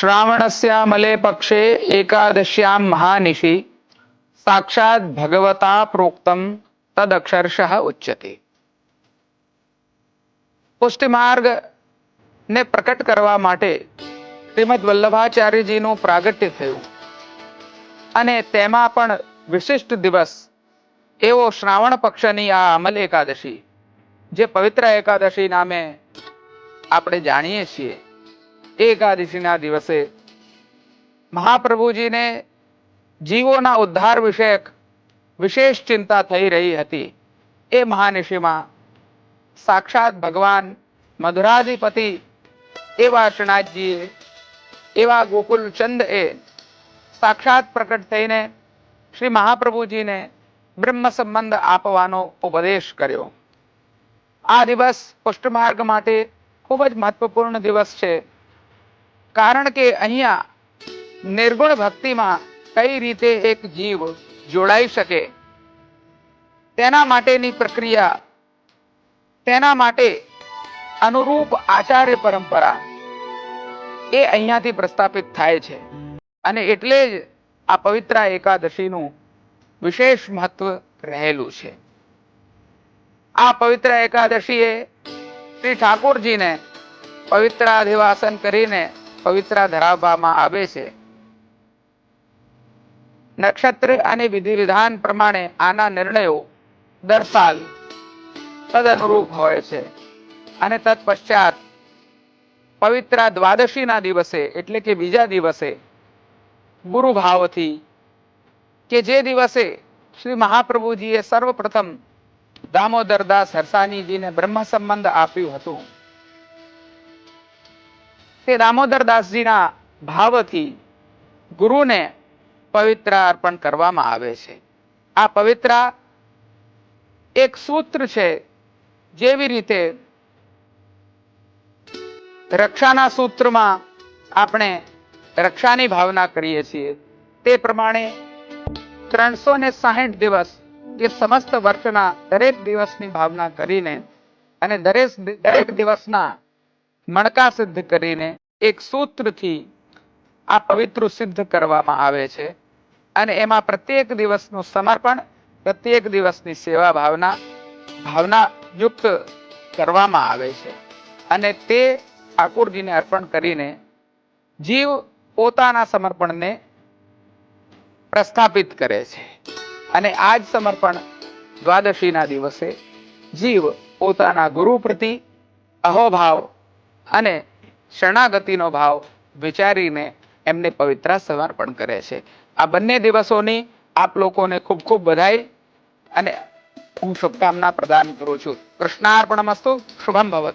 શ્રાવણસ્યામલે પક્ષે એકાદશ્યામ મહાનિશી સાક્ષાત ભગવતા પ્રોક્તમ તદ ઉચ્યતે પુષ્ટિ માર્ગ ને પ્રકટ કરવા માટે શ્રીમદ વલ્લભાચાર્યજીનું પ્રાગટ્ય થયું અને તેમાં પણ વિશિષ્ટ દિવસ એવો શ્રાવણ પક્ષની આ અમલ એકાદશી, જે પવિત્ર એકાદશી નામે આપણે જાણીએ છીએ. એકાદશીના દિવસે મહાપ્રભુજીને જીવોના ઉદ્ધાર વિષયક વિશેષ ચિંતા થઈ રહી હતી. એ મહાનિશીમાં સાક્ષાત ભગવાન મધુરાધિપતિ એવા શ્રીનાથજીએ એવા ગોકુલચંદ એ સાક્ષાત પ્રકટ થઈને શ્રી મહાપ્રભુજીને બ્રહ્મ સંબંધ આપવાનો ઉપદેશ કર્યો. આ દિવસ પુષ્ટમાર્ગ માટે ખૂબ જ મહત્વપૂર્ણ દિવસ છે. કારણ કે અહીંયા નિર્ગુણ ભક્તિમાં કઈ રીતે એક જીવ જોડાઈ શકે? તેના માટેની પ્રક્રિયા, તેના માટે અનુરૂપ આચાર્ય પરંપરા એ અહીંયાથી પ્રસ્થાપિત થાય છે. અને એટલે જ આ પવિત્ર એકાદશીનું વિશેષ મહત્વ રહેલું છે. આ પવિત્ર એકાદશીએ શ્રી ઠાકોરજીને પવિત્રાધિવાસન કરીને પવિત્ર ધરાવવામાં આવે છે. નક્ષત્ર અને વિધિ પ્રમાણે આના નિર્ણયો દર સાલ તદનુરૂપ હોય છે અને તત્પશ્ચાત પવિત્ર દ્વાદશીના દિવસે એટલે કે બીજા દિવસે ગુરુ ભાવથી કે જે દિવસે શ્રી મહાપ્રભુજીએ સર્વપ્રથમ દામોદરદાસ હરસાનીજીને બ્રહ્મ સંબંધ આપ્યું હતું. તે દામોદરદાસજીના ભાવથી ગુરુને પવિત્ર અર્પણ કરવામાં આવે છે. આ પવિત્ર એક સૂત્ર છે જેવી રીતે રક્ષાના સૂત્રમાં આપણે રક્ષાની ભાવના કરીએ છીએ. તે પ્રમાણે ત્રણસો ને સાહીઠ દિવસ એ સમસ્ત વર્ષના દરેક દિવસની ભાવના કરીને અને દરેક દરેક દિવસના મણકા સિદ્ધ કરીને એક સૂત્રથી આ પવિત્ર સિદ્ધ કરવામાં આવે છે. અને એમાં પ્રત્યેક દિવસનું સમર્પણ, પ્રત્યેક દિવસની સેવા ભાવના ભાવના યુક્ત કરવામાં આવે છે. અને તે ઠાકોરજીને અર્પણ કરીને જીવ પોતાના સમર્પણને પ્રસ્થાપિત કરે છે. અને આ જ સમર્પણ દ્વાદશીના દિવસે જીવ પોતાના ગુરુ પ્રતિ અહોભાવ અને શરણાગતિનો ભાવ વિચારીને એમને પવિત્ર સમર્પણ કરે છે. આ બંને દિવસોની આપ લોકોને ખૂબ ખૂબ બધાઈ અને હું શુભકામના પ્રદાન કરું છું. કૃષ્ણાર્પણ મસ્તુ, શુભમ ભવત.